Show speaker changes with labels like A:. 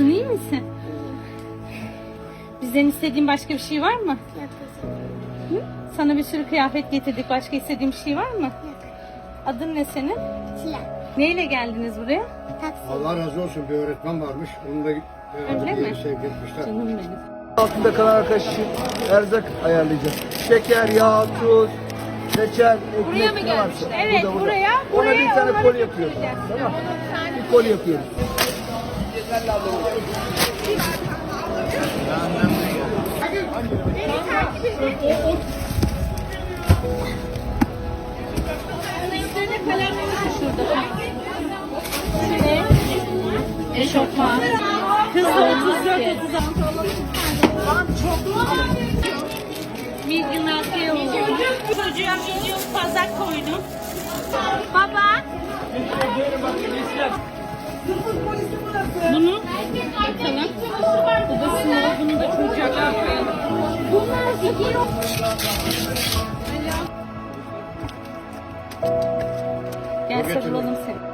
A: Nasılsın iyi misin? Bizden istediğin başka bir şey var mı? Hı? Sana bir sürü kıyafet getirdik. Başka istediğin bir şey var mı? Adın ne senin?
B: Çilek.
A: Neyle geldiniz buraya?
B: Taksi.
C: Allah razı olsun bir öğretmen varmış. Onu da
A: Öyle
C: herhalde bir
A: mi?
C: sevk etmişler.
A: Canım benim.
D: Altında kalan arkadaş için erzak ayarlayacağız. Şeker, yağ, tuz, reçel, ekmek
A: Buraya mı
D: ne varsa.
A: Evet,
D: Burada, burada.
A: buraya,
D: Ona
A: buraya
D: bir tane
A: onları
D: koli yapıyoruz.
A: götüreceğiz.
D: Tamam. Bir koli yapıyoruz.
A: Eşofman. Hızlı 34 36 Medium erkeğe oldu. Çocuğa medium fazla koydum. Baba. Gel sarılalım seni.